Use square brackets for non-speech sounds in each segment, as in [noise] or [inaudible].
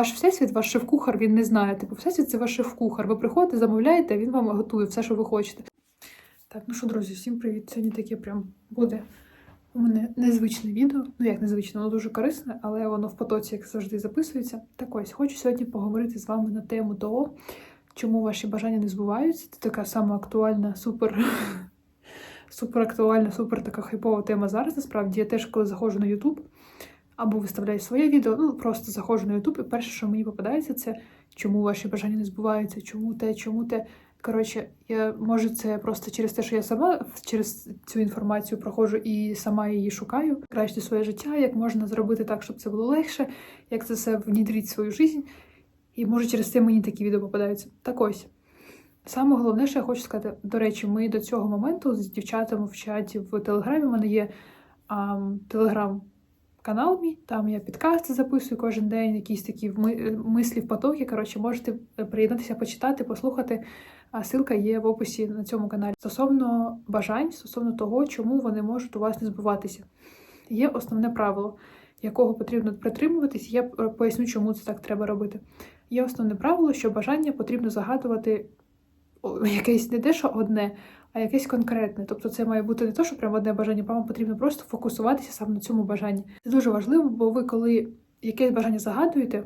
Ваш всесвіт, ваш шеф-кухар, він не знає. Типу, всесвіт це ваш шеф-кухар. Ви приходите, замовляєте, він вам готує все, що ви хочете. Так, ну що, друзі, всім привіт. Сьогодні таке прям буде у мене незвичне відео. Ну як незвичне, воно дуже корисне, але воно в потоці, як завжди, записується. Так ось, хочу сьогодні поговорити з вами на тему того, чому ваші бажання не збуваються. Це така сама актуальна, супер. [laughs] Супер актуальна, супер така хайпова тема зараз. Насправді я теж, коли заходжу на YouTube або виставляю своє відео, ну просто заходжу на YouTube, і перше, що мені попадається, це чому ваші бажання не збуваються, чому те, чому те. Коротше, я може це просто через те, що я сама через цю інформацію проходжу і сама її шукаю, краще своє життя, як можна зробити так, щоб це було легше, як це все внідрити в свою життя. І може через це мені такі відео попадаються. Так ось. Саме головне, що я хочу сказати, до речі, ми до цього моменту з дівчатами в чаті в Телеграмі. У мене є а, телеграм-канал мій, там я підкасти записую кожен день, якісь такі мислі в потоки. Коротше, можете приєднатися, почитати, послухати. А ссылка є в описі на цьому каналі. Стосовно бажань, стосовно того, чому вони можуть у вас не збуватися. Є основне правило, якого потрібно притримуватись. Я поясню, чому це так треба робити. Є основне правило, що бажання потрібно загадувати [laughs] якесь не те, що одне, а якесь конкретне. Тобто це має бути не те, що прямо одне бажання, вам потрібно просто фокусуватися саме на цьому бажанні. Це дуже важливо, бо ви, коли якесь бажання загадуєте,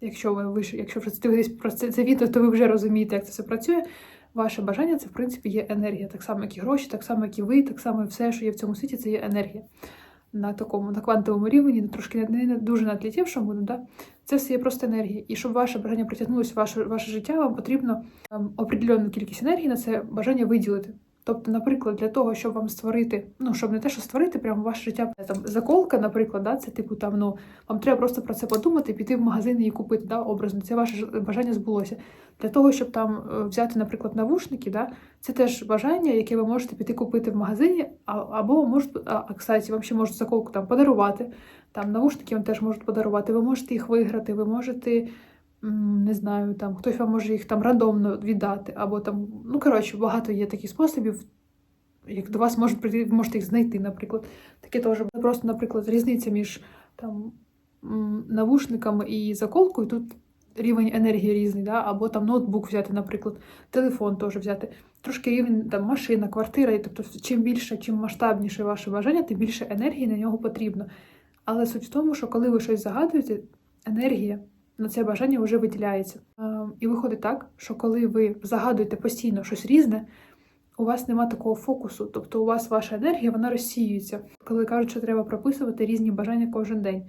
якщо ви, якщо вже дивитесь про це, це відео, то ви вже розумієте, як це все працює. Ваше бажання це в принципі є енергія, так само, як і гроші, так само, як і ви, так само і все, що є в цьому світі, це є енергія. На такому на квантовому рівні, трошки не, не дуже надлітівшому, да? Це все є просто енергія. І щоб ваше бажання притягнулося в ваше, ваше життя, вам потрібно ем, определенну кількість енергії на це бажання виділити. Тобто, наприклад, для того, щоб вам створити, ну щоб не те, що створити, прямо ваше життя там заколка, наприклад, да, це типу там, ну вам треба просто про це подумати, піти в магазин і купити, да, образно. Це ваше бажання збулося. Для того, щоб там е, взяти, наприклад, навушники, да, це теж бажання, яке ви можете піти купити в магазині, або можуть, а кстати, вам ще можуть заколку там подарувати. Там навушники вам теж можуть подарувати. Ви можете їх виграти, ви можете. Не знаю, там хтось вам може їх там рандомно віддати, або там, ну коротше, багато є таких способів, як до вас можуть прийти, можете їх знайти, наприклад. Таке теж просто, наприклад, різниця між там навушниками і заколкою. Тут рівень енергії різний, да? або там ноутбук взяти, наприклад, телефон теж взяти. Трошки рівень там машина, квартира. І, тобто, чим більше, чим масштабніше ваше бажання, тим більше енергії на нього потрібно. Але суть в тому, що коли ви щось загадуєте, енергія на це бажання вже виділяється. Е, І виходить так, що коли ви загадуєте постійно щось різне, у вас нема такого фокусу, тобто у вас ваша енергія вона розсіюється, коли кажуть, що треба прописувати різні бажання кожен день.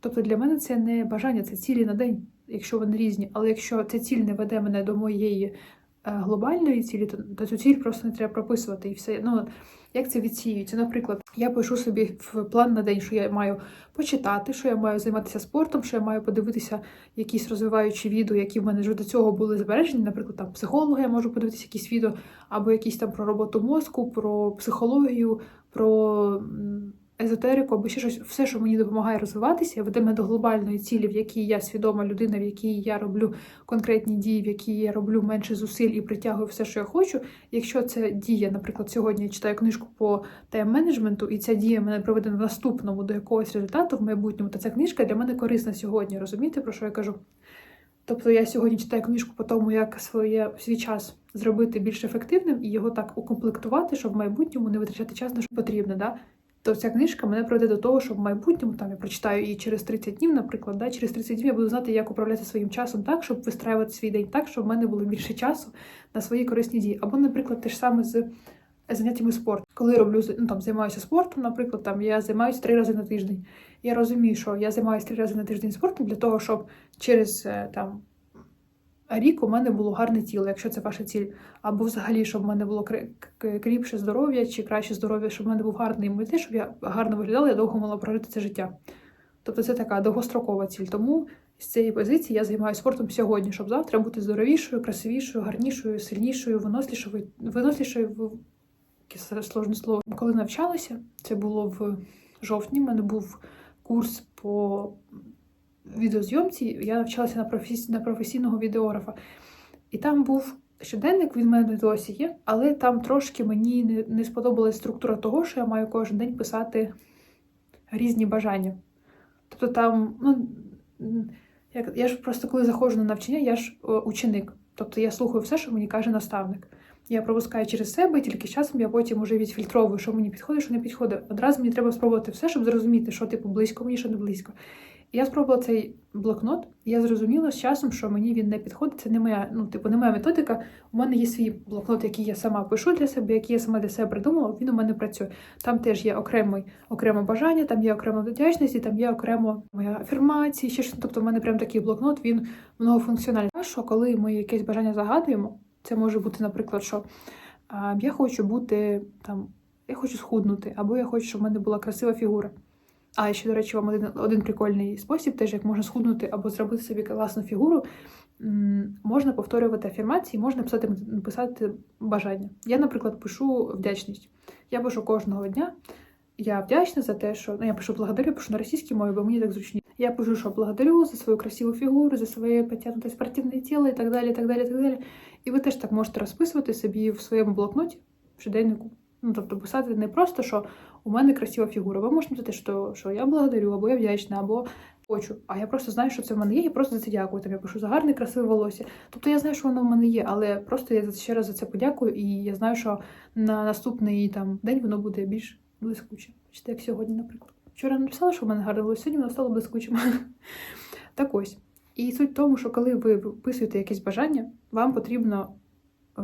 Тобто для мене це не бажання, це цілі на день, якщо вони різні. Але якщо ця ціль не веде мене до моєї глобальної цілі, то, то цю ціль просто не треба прописувати і все. Ну, як це відсіюється? Наприклад, я пишу собі в план на день, що я маю почитати, що я маю займатися спортом, що я маю подивитися якісь розвиваючі відео, які в мене вже до цього були збережені. Наприклад, там психолога я можу подивитися якісь відео, або якісь там про роботу мозку, про психологію, про езотерику, або ще щось, все, що мені допомагає розвиватися, веде мене до глобальної цілі, в якій я свідома людина, в якій я роблю конкретні дії, в якій я роблю менше зусиль і притягую все, що я хочу. Якщо це дія, наприклад, сьогодні я читаю книжку по тайм-менеджменту, і ця дія мене приведе в наступному до якогось результату в майбутньому, то ця книжка для мене корисна сьогодні. Розумієте, про що я кажу? Тобто я сьогодні читаю книжку по тому, як своє, свій час зробити більш ефективним і його так укомплектувати, щоб в майбутньому не витрачати час на що потрібно. Да? То ця книжка мене приведе до того, що в майбутньому там я прочитаю її через 30 днів, наприклад, да? через 30 днів я буду знати, як управляти своїм часом так, щоб вистраювати свій день так, щоб в мене було більше часу на свої корисні дії. Або, наприклад, те ж саме з заняттями спорту. Коли я роблю ну, там, займаюся спортом, наприклад, там я займаюся три рази на тиждень. Я розумію, що я займаюся три рази на тиждень спортом для того, щоб через е, там рік у мене було гарне тіло, якщо це ваша ціль. Або взагалі, щоб в мене було кріпше здоров'я чи краще здоров'я, щоб в мене був гарний імунітет, щоб я гарно виглядала, я довго могла прожити це життя. Тобто це така довгострокова ціль. Тому з цієї позиції я займаюся спортом сьогодні, щоб завтра бути здоровішою, красивішою, гарнішою, сильнішою, виносливішою, виносливішою в сложне слово. Коли навчалася, це було в жовтні. У мене був курс по відеозйомці. Я навчалася на, професі... на професійного відеографа. І там був щоденник, він в мене досі є, але там трошки мені не, не сподобалась структура того, що я маю кожен день писати різні бажання. Тобто там, ну, Як я ж просто коли заходжу на навчання, я ж е, ученик. Тобто я слухаю все, що мені каже наставник. Я пропускаю через себе, і тільки часом я потім вже відфільтровую, що мені підходить, що не підходить. Одразу мені треба спробувати все, щоб зрозуміти, що типу близько мені, що не близько. Я спробувала цей блокнот, і я зрозуміла з часом, що мені він не підходить. Це не моя, ну, типу, не моя методика. У мене є свій блокнот, який я сама пишу для себе, який я сама для себе придумала. Він у мене працює. Там теж є окремий, окремо бажання, там є окремо вдячність, і там є окремо моя афірмації. Ще щось. Тобто, у мене прям такий блокнот, він многофункціональний. Що коли ми якесь бажання загадуємо, це може бути, наприклад, що а, я хочу бути там, я хочу схуднути, або я хочу, щоб в мене була красива фігура. А ще, до речі, вам один, один прикольний спосіб, теж як можна схуднути або зробити собі класну фігуру. Можна повторювати афірмації, можна писати, писати бажання. Я, наприклад, пишу вдячність. Я пишу кожного дня. Я вдячна за те, що ну, я пишу благодарю, пишу на російській мові, бо мені так зручніше. Я пишу, що благодарю за свою красиву фігуру, за своє потягнуте спортивне тіло і так далі. І так далі, і так далі. І ви теж так можете розписувати собі в своєму блокноті, в щоденнику. Ну, тобто писати не просто, що у мене красива фігура. Ви можете написати, що, що я благодарю, або я вдячна, або хочу. А я просто знаю, що це в мене є, і просто за це дякую. Там я пишу за гарне, красиве волосся. Тобто я знаю, що воно в мене є, але просто я ще раз за це подякую, і я знаю, що на наступний там день воно буде більш блискуче. Бачите, як сьогодні, наприклад. Вчора написала, що в мене гарне волосся, сьогодні воно стало блискучим. [laughs] Так ось. І суть в тому, що коли ви виписуєте якесь бажання, вам потрібно е,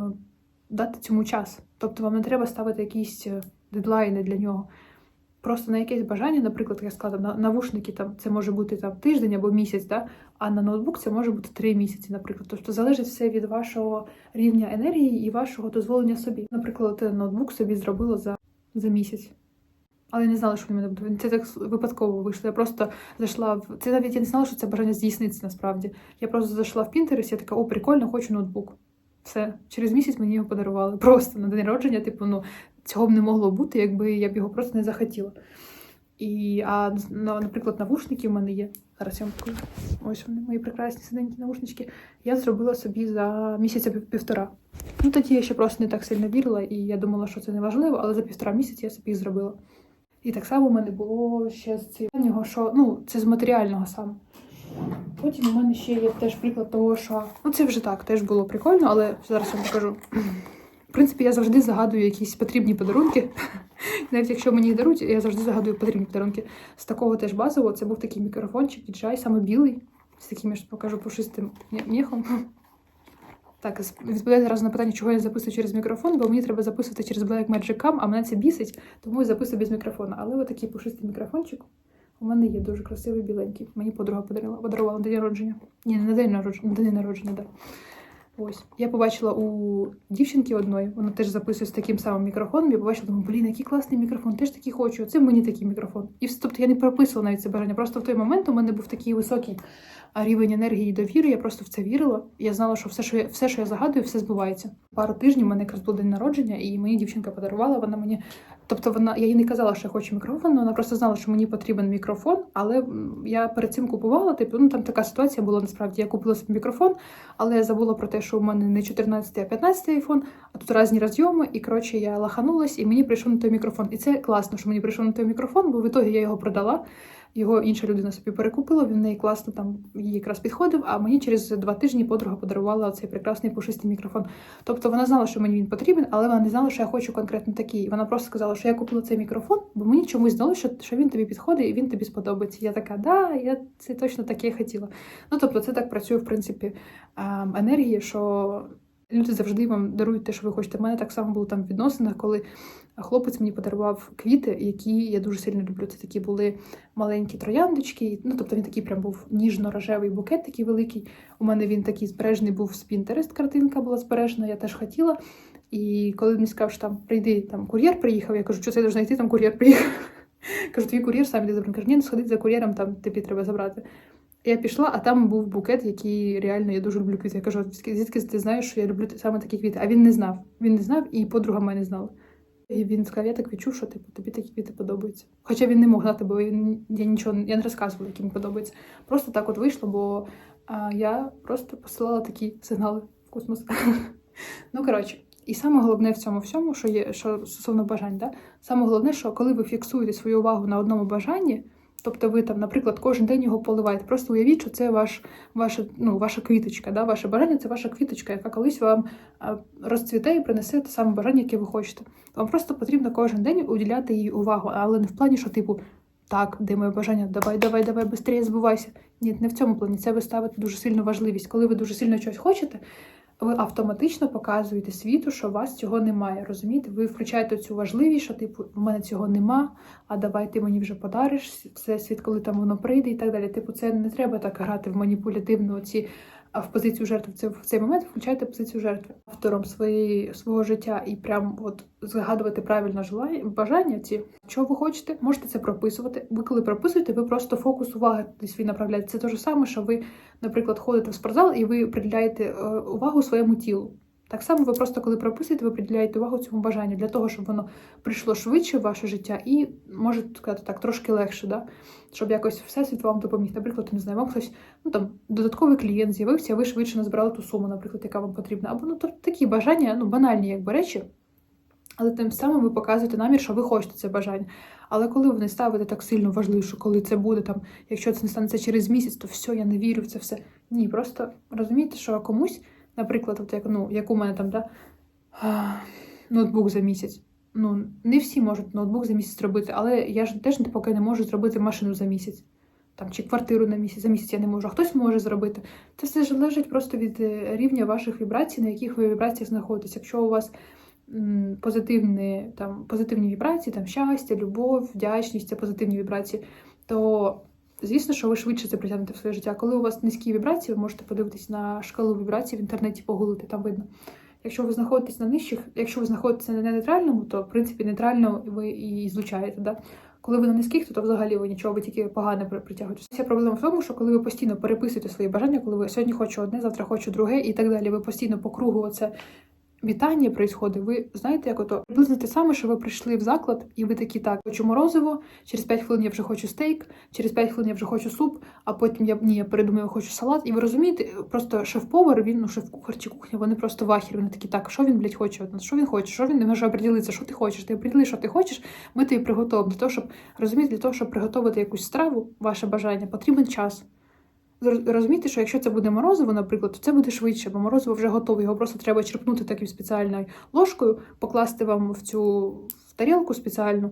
дати цьому час. Тобто вам не треба ставити якісь е, дедлайни для нього. Просто на якесь бажання, наприклад, я сказала, на навушники там це може бути там тиждень або місяць, да? а на ноутбук це може бути три місяці, наприклад. Тобто залежить все від вашого рівня енергії і вашого дозволення собі. Наприклад, ноутбук собі зробила за, за місяць. Але я не знала, що він мене буде. Це так випадково вийшло. Я просто зайшла в це навіть я не знала, що це бажання здійсниться насправді. Я просто зайшла в Pinterest, я така, о, прикольно, хочу ноутбук. Все, через місяць мені його подарували. Просто на день народження, типу, ну цього б не могло бути, якби я б його просто не захотіла. І, а, на- наприклад, навушники в мене є. Зараз я вам покажу. Ось вони, мої прекрасні синенькі навушнички. Я зробила собі за місяця півтора. Ну тоді я ще просто не так сильно вірила, і я думала, що це не важливо, але за півтора місяця я собі зробила. І так само в мене було ще з цього, що ну, це з матеріального саме. Потім у мене ще є теж приклад того, що ну це вже так, теж було прикольно, але зараз вам покажу. В принципі, я завжди загадую якісь потрібні подарунки. [laughs] Навіть якщо мені їх дарують, я завжди загадую потрібні подарунки. З такого теж базового це був такий мікрофончик DJI, саме білий, з таким я ж покажу пушистим м'єхом. [laughs] Так, відповідаю зараз на питання, чого я записую через мікрофон, бо мені треба записувати через Blackmagic Cam, а мене це бісить, тому я записую без мікрофона. Але отакий пушистий мікрофончик у мене є дуже красивий біленький. Мені подруга подарила, подарувала на день народження. Ні, не на день народження, на день народження, так. Ось. Я побачила у дівчинки одної, вона теж записує з таким самим мікрофоном. Я побачила, думаю, блін, який класний мікрофон, теж такий хочу. Це мені такий мікрофон. І тобто я не прописувала навіть це бажання. Просто в той момент у мене був такий високий рівень енергії і довіри. Я просто в це вірила. Я знала, що все, що я все, що я загадую, все збувається. Пару тижнів у мене якраз був день народження, і мені дівчинка подарувала. Вона мені, тобто вона я їй не казала, що я хочу мікрофон, вона просто знала, що мені потрібен мікрофон. Але я перед цим купувала. Типу, ну там така ситуація була насправді. Я купила собі мікрофон, але я забула про те, що у мене не 14, а 15 айфон, а тут різні розйоми. І коротше я лаханулась, і мені прийшов на той мікрофон. І це класно, що мені прийшов на той мікрофон, бо в ітогі я його продала. Його інша людина собі перекупила, він в неї класно там їй якраз підходив. А мені через два тижні подруга подарувала цей прекрасний пушистий мікрофон. Тобто вона знала, що мені він потрібен, але вона не знала, що я хочу конкретно такий. Вона просто сказала, що я купила цей мікрофон, бо мені чомусь здалося, що, що він тобі підходить і він тобі сподобається. Я така, да, я це точно таке хотіла. Ну тобто, це так працює в принципі ем, енергії, що люди завжди вам дарують те, що ви хочете. У мене так само було там в відносинах, коли хлопець мені подарував квіти, які я дуже сильно люблю. Це такі були маленькі трояндочки. Ну тобто він такий прям був ніжно-рожевий букет, такий великий. У мене він такий збережений був з Pinterest, картинка була збережена, я теж хотіла. І коли він сказав, що там прийди, там кур'єр приїхав, я кажу, що це я должна там кур'єр приїхав. [laughs] Кажу, твій кур'єр сам іде забрати. Каже, ні, ну сходи за кур'єром, там тобі треба забрати. Я пішла, а там був букет, який реально я дуже люблю квіти. Я кажу, звідки ти знаєш, що я люблю саме такі квіти? А він не знав. Він не знав, і подруга мене знала. І він сказав, я так відчув, що типу, тобі такі квіти подобаються. Хоча він не мог знати, бо він, я нічого я не розказувала, які мені подобаються. Просто так от вийшло, бо а, я просто посилала такі сигнали в космос. [laughs] ну, коротше, і саме головне в цьому всьому, що є, що стосовно бажань, да? саме головне, що коли ви фіксуєте свою увагу на одному бажанні, Тобто ви там, наприклад, кожен день його поливаєте. Просто уявіть, що це ваш, ваша, ну, ваша квіточка, да? ваше бажання це ваша квіточка, яка колись вам розцвіте і принесе те саме бажання, яке ви хочете. Вам просто потрібно кожен день уділяти їй увагу, але не в плані, що типу. Так, де моє бажання, давай, давай, давай, швидше збувайся. Ні, не в цьому плані. Це ви ставите дуже сильну важливість. Коли ви дуже сильно щось хочете, ви автоматично показуєте світу, що у вас цього немає. Розумієте? Ви включаєте цю важливість, що типу, в мене цього нема, а давай ти мені вже подариш це світ, коли там воно прийде і так далі. Типу, це не треба так грати в маніпулятивну ці. В позицію жертви в цей момент включайте позицію жертви автором своєї свого життя і прям от згадувати правильно желання, бажання ці, що ви хочете, можете це прописувати. Ви коли прописуєте, ви просто фокус уваги свій направляєте. Це те ж саме, що ви, наприклад, ходите в спортзал і ви приділяєте е, увагу своєму тілу. Так само ви просто коли прописуєте, ви приділяєте увагу цьому бажанню для того, щоб воно прийшло швидше в ваше життя і, може сказати так, трошки легше, да? щоб якось всесвіт вам допоміг. Наприклад, не знаю, вам хтось, ну там додатковий клієнт з'явився, ви швидше назбирали ту суму, наприклад, яка вам потрібна. Або ну то такі бажання, ну банальні якби речі. Але тим самим ви показуєте намір, що ви хочете це бажання. Але коли ви не ставите так сильно важливо, що коли це буде там, якщо це не станеться через місяць, то все, я не вірю в це все. Ні, просто розумієте, що комусь, наприклад, от як ну як у мене там, да, ноутбук за місяць. Ну, не всі можуть ноутбук за місяць зробити, але я ж теж поки не можу зробити машину за місяць. Там, чи квартиру на місяць за місяць я не можу, а хтось може зробити. Це все залежить просто від е, рівня ваших вібрацій, на яких ви вібраціях знаходитесь. Якщо у вас позитивні, там, позитивні вібрації, там щастя, любов, вдячність, це позитивні вібрації, то звісно, що ви швидше це притягнете в своє життя. Коли у вас низькі вібрації, ви можете подивитись на шкалу вібрацій в інтернеті, погуглити, там видно. Якщо ви знаходитесь на нижчих, якщо ви знаходитеся на нейтральному, то в принципі нейтрально ви і злучаєте. Да? Коли ви на низьких, то, то взагалі ви нічого, ви тільки погане при- притягуєте. Вся проблема в тому, що коли ви постійно переписуєте свої бажання, коли ви сьогодні хочу одне, завтра хочу друге і так далі, ви постійно по кругу оце вітання происходить, ви знаєте, як ото приблизно те саме, що ви прийшли в заклад, і ви такі так, хочу морозиво, через 5 хвилин я вже хочу стейк, через 5 хвилин я вже хочу суп, а потім я ні, я передумаю, хочу салат. І ви розумієте, просто шеф-повар, він ну шеф-кухар чи кухня, вони просто вахір. Вони такі, так, що він, блядь, хоче? От, Що він хоче? Що він не може оприділитися? Що ти хочеш? Ти оприділи, що ти хочеш, ми тобі приготуємо. Для того, щоб розуміти, для того, щоб приготувати якусь страву, ваше бажання, потрібен час. Розумієте, що якщо це буде морозиво, наприклад, то це буде швидше, бо морозиво вже готове. Його просто треба черпнути таким спеціальною ложкою, покласти вам в цю в тарілку спеціальну,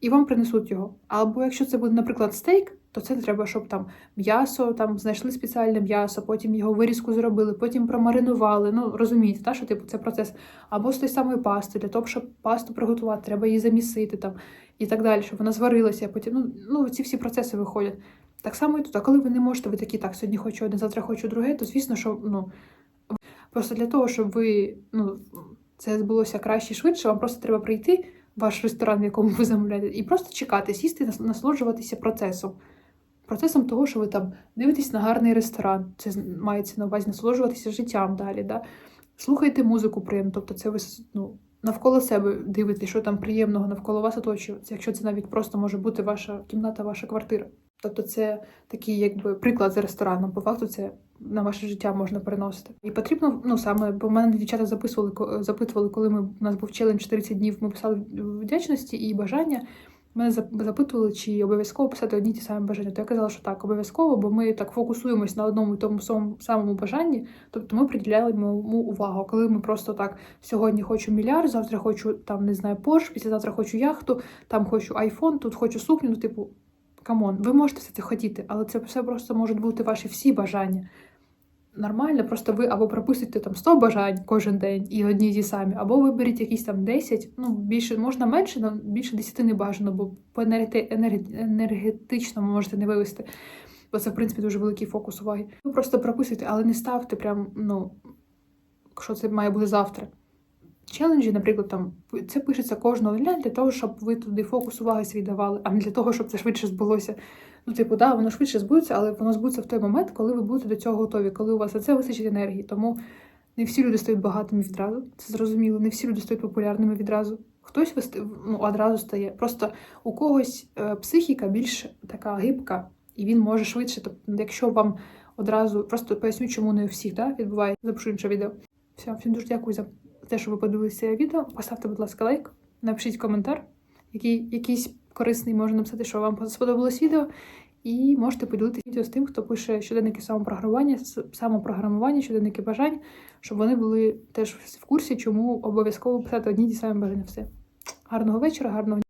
і вам принесуть його. Або якщо це буде, наприклад, стейк, то це треба, щоб там м'ясо, там знайшли спеціальне м'ясо, потім його вирізку зробили, потім промаринували. Ну розумієте, та, що типу це процес. Або з тої самої пасти, для того, щоб пасту приготувати, треба її замісити там і так далі, щоб вона зварилася. Потім ну, ну ці всі процеси виходять. Так само і тут. А коли ви не можете, ви такі, так, сьогодні хочу одне, завтра хочу друге, то звісно, що ну просто для того, щоб ви ну це збулося краще і швидше, вам просто треба прийти в ваш ресторан, в якому ви замовляєте, і просто чекати, сісти, нас- насолоджуватися процесом. Процесом того, що ви там дивитесь на гарний ресторан, це мається на увазі насолоджуватися життям далі. Да? Слухайте музику приємно, тобто це ви ну, навколо себе дивитесь, що там приємного навколо вас оточується, якщо це навіть просто може бути ваша кімната, ваша квартира. Тобто це такий якби приклад з рестораном. По факту це на ваше життя можна переносити. І потрібно, ну саме, бо мене дівчата записували, запитували, коли ми у нас був челендж 30 днів, ми писали вдячності і бажання. Мене запитували, чи обов'язково писати одні ті самі бажання. То я казала, що так, обов'язково, бо ми так фокусуємось на одному і тому самому, бажанні. Тобто ми приділяємо йому увагу. Коли ми просто так сьогодні хочу мільярд, завтра хочу там не знаю Порш, післязавтра хочу яхту, там хочу айфон, тут хочу сукню. Ну, типу, камон, ви можете все це хотіти, але це все просто можуть бути ваші всі бажання. Нормально, просто ви або пропустите там 100 бажань кожен день і одні ті самі, або виберіть якісь там 10, ну більше можна менше, але більше 10 не бажано, бо по енергети- енерге- енергетичному можете не вивести. Бо це, в принципі, дуже великий фокус уваги. Ви просто прописуйте, але не ставте прям, ну, що це має бути завтра. Челенджі, наприклад, там це пишеться кожного дня для того, щоб ви туди фокус уваги свій давали, а не для того, щоб це швидше збулося. Ну, типу, да, воно швидше збудеться, але воно збудеться в той момент, коли ви будете до цього готові, коли у вас на це вистачить енергії. Тому не всі люди стають багатими відразу. Це зрозуміло, не всі люди стають популярними відразу. Хтось ну, одразу стає. Просто у когось е, психіка більш така гибка, і він може швидше. Тобто, якщо вам одразу просто поясню, чому не у всіх да, відбувається, запишу інше відео. Все, всім дуже дякую за те, що ви подивилися відео. Поставте, будь ласка, лайк, напишіть коментар, який, якийсь корисний, можна написати, що вам сподобалось відео. І можете поділитися відео з тим, хто пише щоденники самопрограмування, самопрограмування, щоденники бажань, щоб вони були теж в курсі, чому обов'язково писати одні ті самі бажання. Все. Гарного вечора, гарного